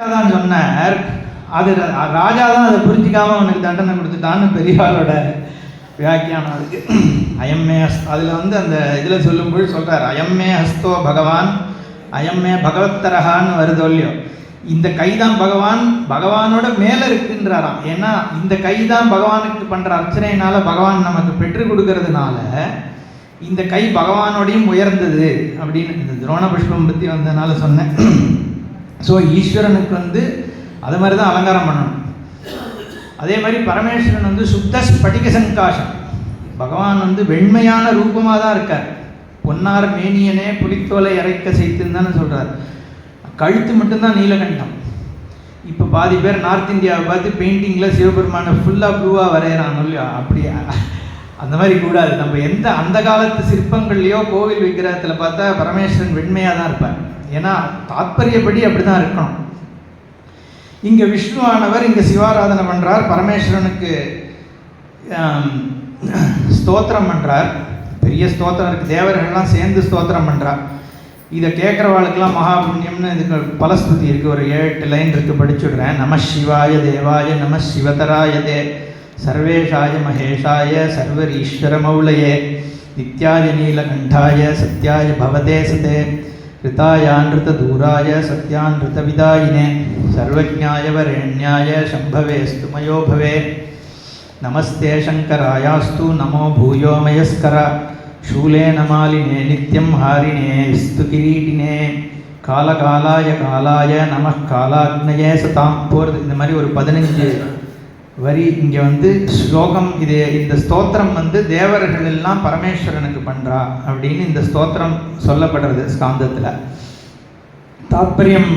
தான் சொன்னார். அது ராஜா தான் அதை புரிஞ்சிக்காம அவனுக்கு தண்டனை கொடுத்துட்டான்னு பெரியவாளோட வியாக்கியானம் அதுக்கு. அயம்மே ஹஸ் அதில் வந்து அந்த இதில் சொல்லும்போது சொல்கிறார் அயம்மே ஹஸ்தோ பகவான் அயம்மே பகவத்தரகான்னு வருதோ இல்லையோ. இந்த கை தான் பகவான் பகவானோட மேலே இருக்குன்றாராம். ஏன்னா இந்த கை தான் பகவானுக்கு பண்ணுற அர்ச்சனையினால பகவான் நமக்கு பெற்று கொடுக்கறதுனால இந்த கை பகவானோடையும் உயர்ந்தது. அப்படின்னு இந்த துரோண புஷ்பம் பற்றி வந்ததுனால சொன்னேன். ஸோ ஈஸ்வரனுக்கு வந்து அது மாதிரி தான் அலங்காரம் பண்ணணும். அதே மாதிரி பரமேஸ்வரன் வந்து சுத்த ஸ்படிக சங்காசம் பகவான் வந்து வெண்மையான ரூபமாக தான் இருக்கார். பொன்னார் மேனியனே புலித்தோலை இறைக்க செய்துன்னு தானே சொல்கிறார் கழுத்து மட்டும்தான் நீலகண்டம். இப்போ பாதி பேர் நார்த் இந்தியாவை பார்த்து பெயிண்டிங்கில் சிவபெருமானை ஃபுல்லாக ப்ளூவாக வரைகிறாங்க இல்லையா அப்படியா அந்த மாதிரி கூடாது. நம்ம எந்த அந்த காலத்து சிற்பங்கள்லையோ கோவில் விக்கிரகத்தில் பார்த்தா பரமேஸ்வரன் வெண்மையாக தான் இருப்பார். ஏன்னா தாத்பரியப்படி அப்படி தான் இருக்கணும். இங்கே விஷ்ணுவானவர் இங்கே சிவாராதனை பண்ணுறார் பரமேஸ்வரனுக்கு ஸ்தோத்திரம் பண்ணுறார் பெரிய ஸ்தோத்திரம் இருக்குது தேவர்கள்லாம் சேர்ந்து ஸ்தோத்திரம் பண்ணுறார் இதை கேட்குறவாளுக்கெல்லாம் மகாபுண்ணியம்னு இதுக்கு பலஸ்துதி இருக்குது ஒரு ஏழு எட்டு லைன் இருக்குது படிச்சுடுறேன் நம சிவாய தேவாய நம சிவதராய தே. சர்வேஷாய மகேஷாய சர்வரீஸ்வரமௌலயே நித்யாய நீலகண்டாய சத்யாய பவதே சதே ऋतायानृतदूराय सत्यानृतविदायिने सर्वज्ञाय वरेण्याय शम्भवेस्तु मयो भवे नमस्ते शङ्करायास्तु नमो भूयो मयस्कर शूलेन मालिने नित्यं हारिणे स्तु किरीटिने காலகாலாய காலாய நம காலாக்னயே சதாம் போகிறது இந்த மாதிரி ஒரு பதினஞ்சு வரி இங்கே வந்து ஸ்லோகம் இது இந்த ஸ்தோத்திரம் வந்து தேவர்கள் எல்லாம் பரமேஸ்வரனுக்கு பண்ணுறா அப்படின்னு இந்த ஸ்தோத்திரம் சொல்லப்படுறது ஸ்காந்தத்தில். தாத்பரியம்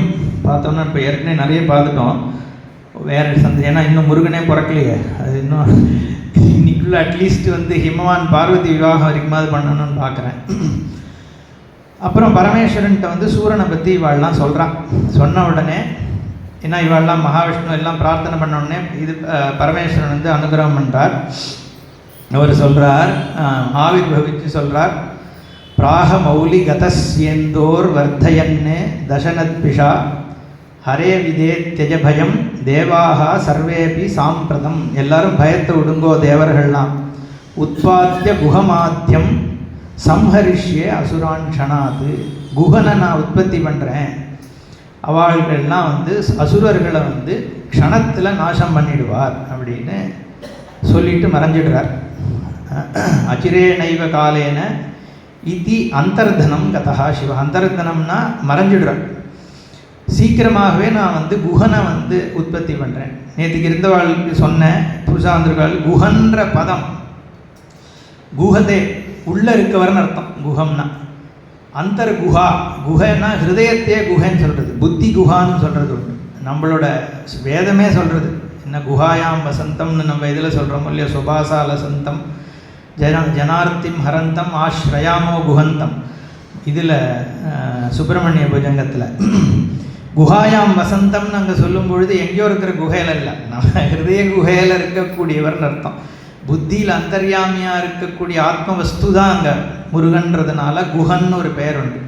பார்த்தோம்னா இப்போ ஏற்கனவே நிறைய பார்த்துட்டோம். வேற சந்தை ஏன்னா இன்னும் முருகனே பிறக்கலையே. அது இன்னும் இன்னைக்குள்ள அட்லீஸ்ட் வந்து ஹிமவான் பார்வதி விவாகம் வரைக்குமாவது பண்ணணும்னு பார்க்குறேன். அப்புறம் பரமேஸ்வரன்கிட்ட வந்து சூரனை பற்றி இவாள்லாம் சொல்கிறான் சொன்ன உடனே ஏன்னா இவெல்லாம் மகாவிஷ்ணு எல்லாம் பிரார்த்தனை பண்ண உடனே இது பரமேஸ்வரன் வந்து அனுகிரகம் பண்ணுறார் அவர் சொல்கிறார் ஆவிர் பவிச்சு சொல்கிறார் பிராக மௌலி கதஸ்யந்தோர் வர்த்தயன்னு தசனத்பிஷா ஹரே விதே தியஜபயம் தேவாக சர்வேபி சாம்பிரதம். எல்லாரும் பயத்தை விடுங்கோ தேவர்கள்லாம். உத்பாத்திய குகமாத்தியம் சம்ஹரிஷ்யே அசுரான் க்ஷணாது குகனை நான் உற்பத்தி பண்ணுறேன் அவர்கள்லாம் வந்து அசுரர்களை வந்து க்ஷணத்தில் நாசம் பண்ணிடுவார் அப்படின்னு சொல்லிட்டு மறைஞ்சிடுறார். அச்சிரே நைவ காலேன இதி அந்தர்தனம் கதா சிவ. அந்தர்தனம்னா மறைஞ்சிடுறார். சீக்கிரமாகவே நான் வந்து குஹனை வந்து உற்பத்தி பண்ணுறேன் நேற்றுக்கு இருந்தவாளுக்கு சொன்னேன் புதுசாக வந்திருக்காள் குஹன்ற பதம் குஹதே உள்ளே இருக்கவர்னு அர்த்தம். குஹம்னா அந்தர் குஹா குஹைன்னா ஹிருதயத்தையே குஹைன்னு சொல்கிறது புத்தி குஹான்னு சொல்கிறது உண்டு. நம்மளோட வேதமே சொல்கிறது என்ன குஹாயாம் வசந்தம்னு நம்ம இதில் சொல்கிறோம் இல்லையா சுபாசா லசந்தம் ஜன ஜனார்த்திம் ஹரந்தம் ஆஸ்ரயாமோ குஹந்தம் இதில் சுப்பிரமணிய புஜங்கத்தில். குஹாயாம் வசந்தம்னு அங்கே சொல்லும் பொழுது எங்கேயோ இருக்கிற குகையில் இல்லை. நம்ம ஹிருதய குகையில் இருக்கக்கூடியவர்னு அர்த்தம். புத்தியில் அந்தர்யாமியாக இருக்கக்கூடிய ஆத்ம வஸ்து தான் அங்கே முருகன்றதுனால குஹன் ஒரு பெயர் உண்டு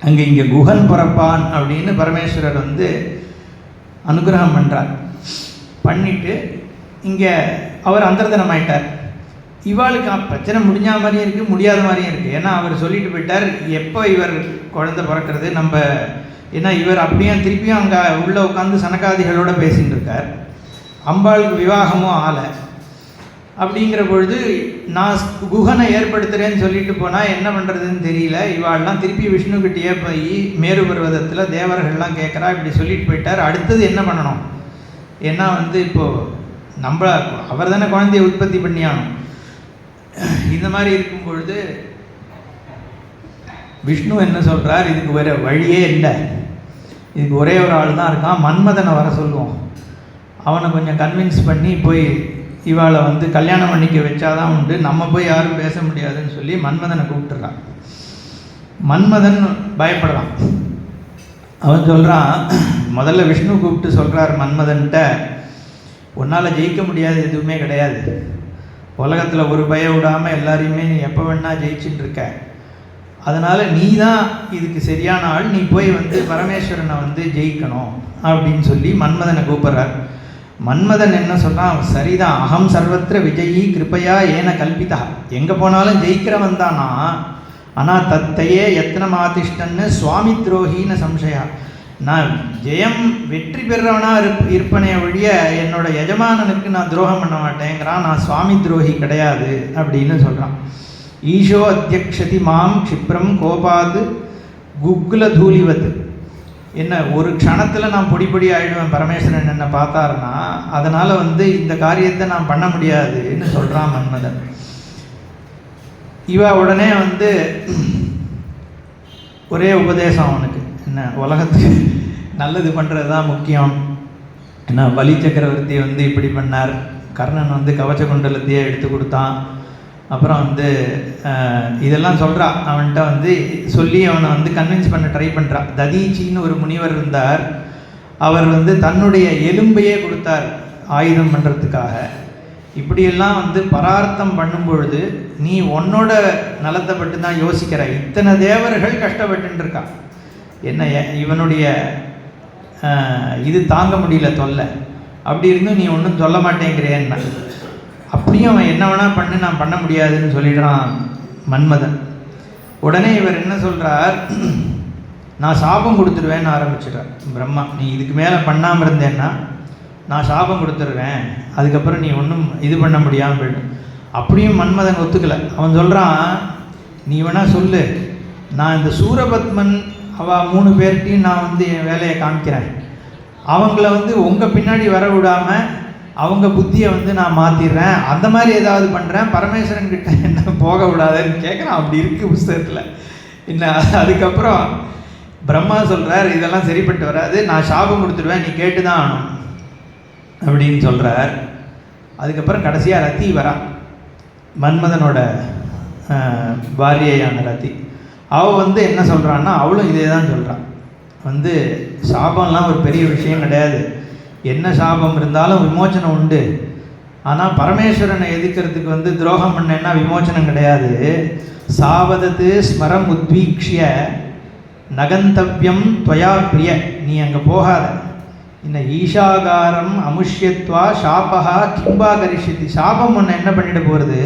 அங்கே இங்கே குஹன் பிறப்பான் அப்படின்னு பரமேஸ்வரர் வந்து அனுகிரகம் பண்ணுறார் பண்ணிட்டு இங்கே அவர் அந்தர்தனம் ஆயிட்டார் இவாளுக்கு பிரச்சனை முடிஞ்ச மாதிரியும் இருக்குது முடியாத மாதிரியும் இருக்குது ஏன்னா அவர் சொல்லிட்டு போயிட்டார் எப்போ இவர் குழந்தை பிறக்கிறது நம்ம ஏன்னா இவர் அப்படியும் திருப்பியும் அங்கே உள்ளே உட்காந்து சனகாதிகளோடு பேசின்னு இருக்கார். அம்பாளுக்கு விவாகமும் ஆலை. அப்படிங்கிற பொழுது நான் குகனை ஏற்படுத்துகிறேன்னு சொல்லிட்டு போனால் என்ன பண்ணுறதுன்னு தெரியல. இவாள்லாம் திருப்பி விஷ்ணுக்கிட்டேயே போய் மேரு பருவதத்தில் தேவர்கள்லாம் கேட்குறா இப்படி சொல்லிட்டு போயிட்டார். அடுத்தது என்ன பண்ணணும்? ஏன்னா வந்து இப்போது நம்ம அவர் தானே குழந்தைய உற்பத்தி பண்ணியானோம் இந்த மாதிரி இருக்கும் பொழுது விஷ்ணு என்ன சொல்கிறார் இதுக்கு வேறு வழியே இல்லை. இதுக்கு ஒரே ஒரு ஆள் தான் இருக்கான். மன்மதனை வர சொல்லுவோம். அவனை கொஞ்சம் கன்வின்ஸ் பண்ணி போய் இவாளை வந்து கல்யாணம் பண்ணிக்க வச்சாதான் உண்டு. நம்ம போய் யாரும் பேச முடியாதுன்னு சொல்லி மன்மதனை கூப்பிட்டுறான். மன்மதன் பயப்படுறான். அவன் சொல்கிறான் முதல்ல விஷ்ணு கூப்பிட்டு சொல்கிறார் மன்மதன்ட்ட உன்னால் ஜெயிக்க முடியாது எதுவுமே கிடையாது. உலகத்தில் ஒரு பய விடாமல் எல்லாரையுமே நீ எப்போ வேணா ஜெயிச்சுட்டு இருக்க. அதனால் நீ தான் இதுக்கு சரியான ஆள். நீ போய் வந்து பரமேஸ்வரனை வந்து ஜெயிக்கணும். அப்படின்னு சொல்லி மன்மதனை கூப்பிட்றார். மன்மதன் என்ன சொல்கிறான் சரிதான் அகம் சர்வத்திர விஜயி கிருபையா ஏன கல்பிதா எங்கே போனாலும் ஜெயிக்கிறவன் தானா? ஆனால் தத்தையே எத்தனை மாதிஷ்டன்னு சுவாமி துரோகின்னு சம்சயா. நான் ஜெயம் வெற்றி பெறவனா இருப் இருப்பனே ஒழிய என்னோட எஜமானனுக்கு நான் துரோகம் பண்ண மாட்டேங்கிறான். நான் சுவாமி துரோகி கிடையாது அப்படின்னு சொல்கிறான் ஈஷோ அத்தியக்ஷதி மாம் க்ஷிப்ரம் கோபாது குக்குல தூலிவத்து என்ன ஒரு க்ஷணத்தில் நான் பொடி பொடி ஆயிடுவேன் பரமேஸ்வரன் என்னை பார்த்தாருன்னா அதனால் வந்து இந்த காரியத்தை நான் பண்ண முடியாதுன்னு சொல்கிறான் மன்மதன். இவ உடனே வந்து ஒரே உபதேசம் அவனுக்கு. என்ன உலகத்துக்கு நல்லது பண்ணுறது தான் முக்கியம். என்ன வலி சக்கரவர்த்தி வந்து இப்படி பண்ணார். கர்ணன் வந்து கவச்ச குண்டலத்தையே எடுத்து கொடுத்தான். அப்புறம் வந்து இதெல்லாம் சொல்கிறா அவன்கிட்ட வந்து சொல்லி அவனை வந்து கன்வின்ஸ் பண்ண ட்ரை பண்ணுறான் ததீச்சின்னு ஒரு முனிவர் இருந்தார். அவர் வந்து தன்னுடைய எலும்பையே கொடுத்தார் ஆயுதம் பண்ணுறதுக்காக இப்படியெல்லாம் வந்து பரார்த்தம் பண்ணும் பொழுது நீ உன்னோட நலத்தை பட்டு தான் யோசிக்கிற. இத்தனை தேவர்கள் கஷ்டப்பட்டுன்னு இருக்கா என்ன இவனுடைய இது தாங்க முடியல தொல்லை. அப்படி இருந்தும் நீ ஒன்றும் சொல்ல மாட்டேங்கிறேன்னா. அப்படியும் அவன் என்ன வேணால் பண்ணு நான் பண்ண முடியாதுன்னு சொல்லிடுறான் மன்மதன். உடனே இவர் என்ன சொல்கிறார் நான் சாபம் கொடுத்துருவேன்னு ஆரம்பிச்சிட்டார். பிரம்மா நீ இதுக்கு மேலே பண்ணாமல் இருந்தேன்னா நான் சாபம் கொடுத்துருவேன். அதுக்கப்புறம் நீ ஒன்றும் இது பண்ண முடியாமல் போயிடும் அப்படியும் மன்மதன் ஒத்துக்கலை. அவன் சொல்கிறான் நீ வேணால் சொல்லு. நான் இந்த சூரபத்மன் அவ மூணு பேர்கிட்டையும் நான் வந்து என் வேலையை காமிக்கிறேன். அவங்கள வந்து உங்கள் பின்னாடி வர விடாமல் அவங்க புத்தியை வந்து நான் மாற்றிடுறேன் அந்த மாதிரி ஏதாவது பண்ணுறேன் பரமேஸ்வரன் கிட்ட என்ன போக விடாதுன்னு கேட்குறான் அப்படி இருக்குது புஸ்தகத்தில். என்ன அதுக்கப்புறம் பிரம்மா சொல்கிறார் இதெல்லாம் சரிப்பட்டு வராது. நான் சாபம் கொடுத்துருவேன் நீ கேட்டு தான் ஆகணும். அப்படின்னு சொல்கிறார் அதுக்கப்புறம் கடைசியாக ரத்தி வரா. மன்மதனோட பாரியையான ரத்தி. அவள் வந்து என்ன சொல்கிறான்னா அவளும் இதே தான் சொல்கிறான் வந்து சாபம்லாம் ஒரு பெரிய விஷயம் கிடையாது. என்ன சாபம் இருந்தாலும் விமோச்சனம் உண்டு. ஆனால் பரமேஸ்வரனை எதிர்க்கிறதுக்கு வந்து துரோகம் பண்ணேன்னா விமோச்சனம் கிடையாது. சாவதத்து ஸ்மரம் உத்வீக்ஷிய நகந்தவ்யம் துவயா பிரிய. நீ அங்கே போகாத. இந்த ஈஷாகாரம் அமுஷ்யத்வா ஷாபகா கிம்பா கரிஷித்தி சாபம் ஒன்று என்ன பண்ணிட்டு போகிறது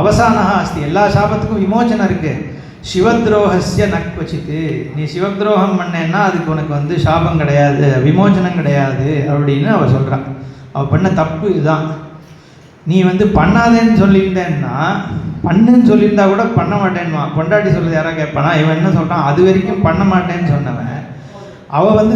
அவசானகா அஸ்தி. எல்லா சாபத்துக்கும் விமோச்சனம் இருக்குது சிவத்ரோகசிய நக்வச்சித்து நீ சிவத்ரோகம் பண்ணேன்னா அதுக்கு உனக்கு வந்து சாபம் கிடையாது விமோச்சனம் கிடையாது அப்படின்னு அவள் சொல்கிறான் அவள் பண்ண தப்பு இதுதான். நீ வந்து பண்ணாதேன்னு சொல்லியிருந்தேன்னா பண்ணுன்னு சொல்லியிருந்தா கூட பண்ண மாட்டேன்னுவான். பொண்டாட்டி சொல்கிறது யாராவது கேட்பானா? இவன் என்ன சொல்கிறான் அது வரைக்கும் பண்ண மாட்டேன்னு சொன்னவன். அவள் வந்து